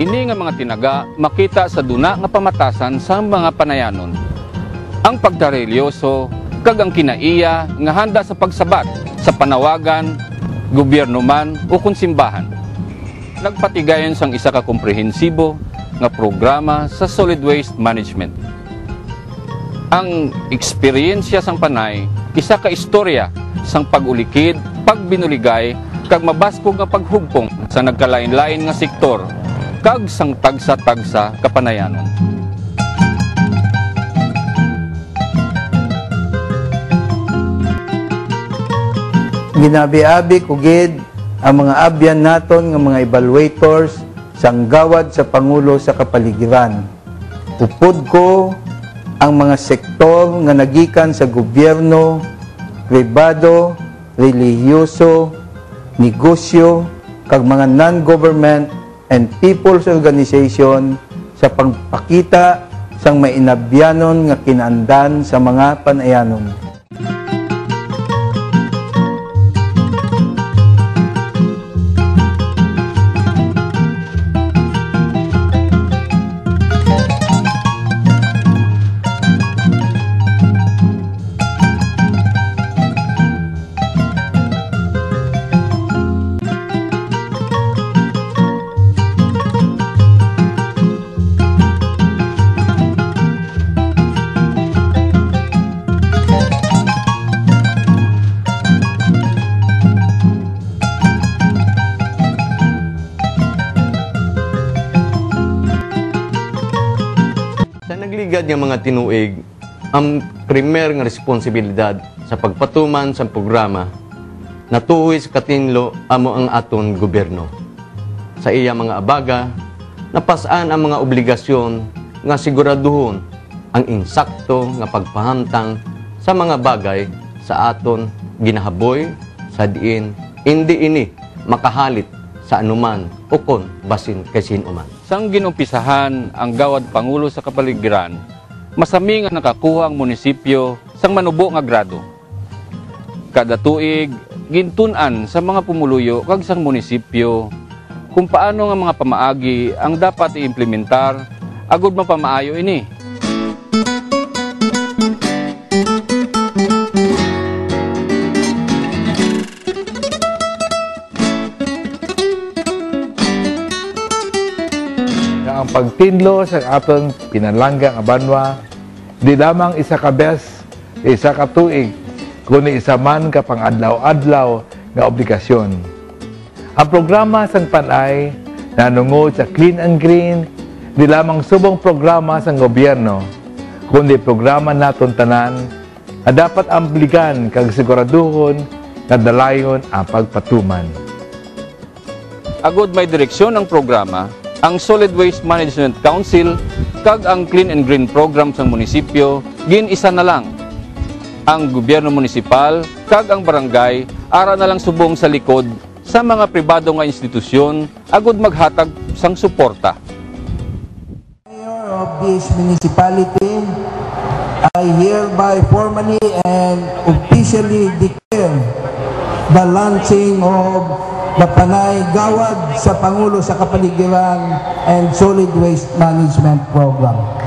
Ini nga mga tinaga makita sa duna nga pamatasan sa mga panayanon. Ang pagdarelyoso kag ang kinaiya nga handa sa pagsabat sa panawagan, gobyerno man o konsimbahan. Nagpatigayon sang isa ka komprehensibo nga programa sa solid waste management. Ang eksperyensya sang panay isa ka istorya sang pagulikid, pagbinuligay kag mabaskog nga paghugpong sa nagkalain-lain nga sektor kag sang tagsa-tagsa kapanayanon. Ginabi-abi kugid ang mga abyan naton nga mga evaluators sang gawad sa Pangulo sa kapaligiran. Upod ko ang mga sektor nga nagikan sa gobyerno, pribado, relihiyoso, negosyo, kag mga non-government and people's organization sa pagpakita sang mainabyanon nga kinandan sa mga panayanon. Nagligad nga mga tinuig, ang primer nga responsibilidad sa pagpatuman sa programa natuhoy sa katinlo amo ang aton gobyerno. Sa iya mga abaga, napasaan ang mga obligasyon nga siguraduhon ang insakto nga pagpahamtang sa mga bagay sa aton ginahaboy sa diin hindi ini makahalit sa anuman o kon basin kay sinuman. Sang ginumpisahan ang gawad Pangulo sa kapaligiran, masami nga nakakuha ang munisipyo sang manubo nga grado. Kada tuig, gintunan sa mga pumuluyo kag sang munisipyo kung paano nga mga pamaagi ang dapat iimplementar agud mapamaayo ini. Pagtinlo sa aton pinalangga nga banwa di lamang isa ka bes isa ka tuig kundi isa man ka pang-adlaw-adlaw nga obligasyon. Ang programa sang panay nanungod sa Clean and Green di lamang subong programa sang gobyerno kundi programa naton tanan na dapat ambligan kag siguraduhon nga dalayon ang pagpatuman. Agud may direksyon ang programa, ang Solid Waste Management Council kag ang Clean and Green program sa munisipyo gin isa na lang. Ang gobyerno munisipal kag ang barangay ara na lang subong sa likod sa mga pribado nga institusyon agud maghatag sang suporta. Mayor of this municipality, I hereby formally and officially declare the launching of the Panay Gawad sa Pangulo sa Kapaligiran and Solid Waste Management Program.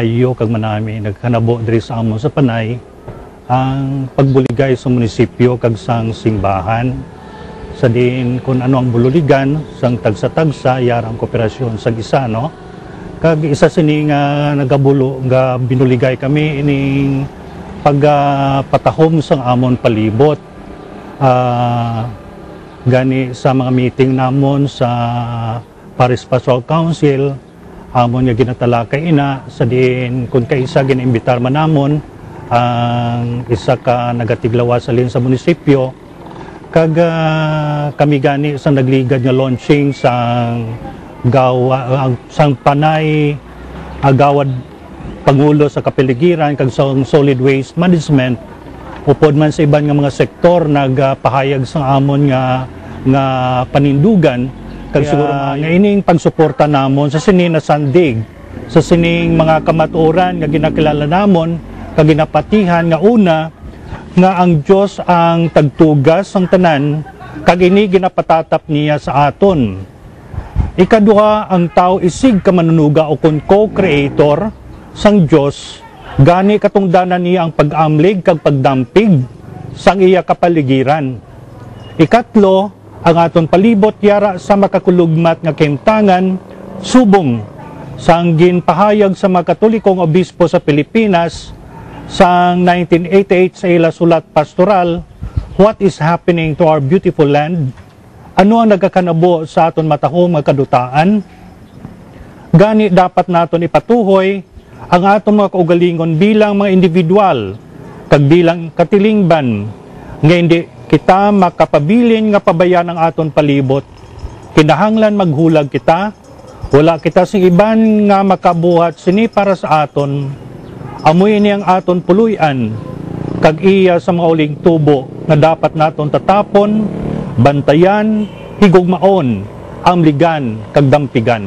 Maayo kag manami nagkanabo diri sa amon sa Panay ang pagbuligay sa munisipyo kag sang simbahan. Sa din kung ano ang bululigan sang tagsa-tagsa yarang kooperasyon sa Gisano kag isa sini nga nagabulo nga binuligay kami ining pagpatahom sang amon palibot. Ah, gani sa mga meeting namon sa Paris Pastoral Council amon nga ginatalakay ina sa din kung kaisa ginimbitar man namon ang isa ka nagatiglawa sa lin sa munisipyo. Kag ah, kami gani sa nagligad nga launching sang gawa ang sang panay agawad pangulo sa kapiligiran kag sa solid waste management. Upod man sa iban nga mga sektor nagpahayag sa amon nga nga panindugan kag siguro nga ining pagsuporta namon sa sini na sandig sa sining mga kamatuoran nga ginakilala namon kag ginapatihan nga una nga ang Dios ang tagtugas ang tanan kag ini ginapatatap niya sa aton Ikaduha, ang tao isig ka manunuga o kun co-creator sang Dios gani katungdanan niya ang pag-amlig kag pagdampig sang iya kapaligiran. Ikatlo, ang aton palibot yara sa makakulugmat nga kemtangan subong sang ginpahayag sa mga katolikong obispo sa Pilipinas sang 1988 sa ila sulat pastoral What is happening to our beautiful land? Ano ang nagakanabo sa aton matahong nga kadutaan? Gani dapat naton ipatuhoy ang aton mga kaugalingon bilang mga individual kag bilang katilingban nga hindi kita makapabilin nga pabayan ang aton palibot. Kinahanglan maghulag kita, wala kita sing iban nga makabuhat sini para sa aton. Amoy ni ang aton puluyan, kag iya sa mga uling tubo nga dapat naton tatapon, bantayan, higugmaon, amligan, kag dampigan.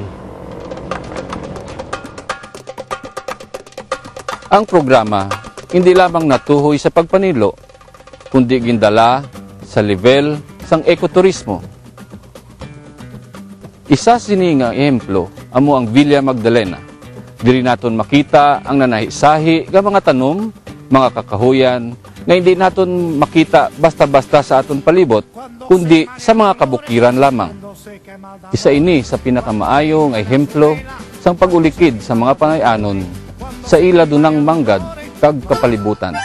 Ang programa hindi lamang natuhoy sa pagpanilo, kundi gindala sa level sang ekoturismo. Isa sini nga ehemplo amo ang Villa Magdalena. Diri naton makita ang nanahisahi nga mga tanom, mga kakahuyan nga hindi naton makita basta-basta sa aton palibot, kundi sa mga kabukiran lamang. Isa ini sa pinakamaayo nga ehemplo sang pagulikid sa mga pangayanon sa ila dunang manggad kag kapalibutan.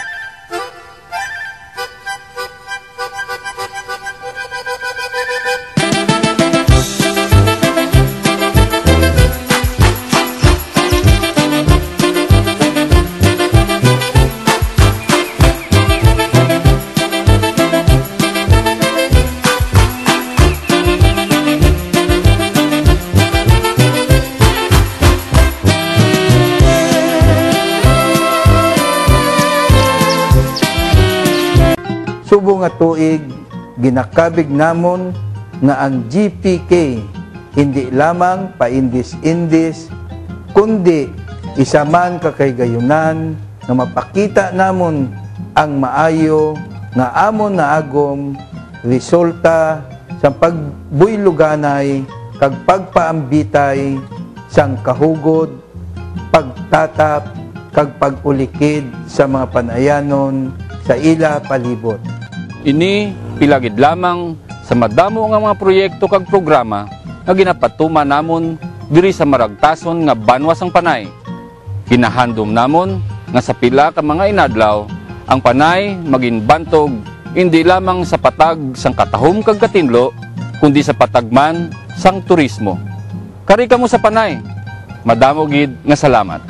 Nga tuig, ginakabig namon nga ang GPK hindi lamang paindis-indis, kundi isa man kakaygayunan nga mapakita namon ang maayo nga amon na agom resulta sa pagbuyluganay kag pagpaambitay sang kahugod, pagtatap kag pagulikid sa mga panayanon sa ila palibot. Ini pilagid lamang sa madamo nga mga proyekto kag programa nga ginapatuma namon diri sa maragtason nga banwas ang panay. Kinahandom namon nga sa pila ka mga inadlaw ang panay maging bantog hindi lamang sa patag sang katahom kag katinlo kundi sa patagman sang turismo. Kari ka mo sa panay. Madamo gid nga salamat.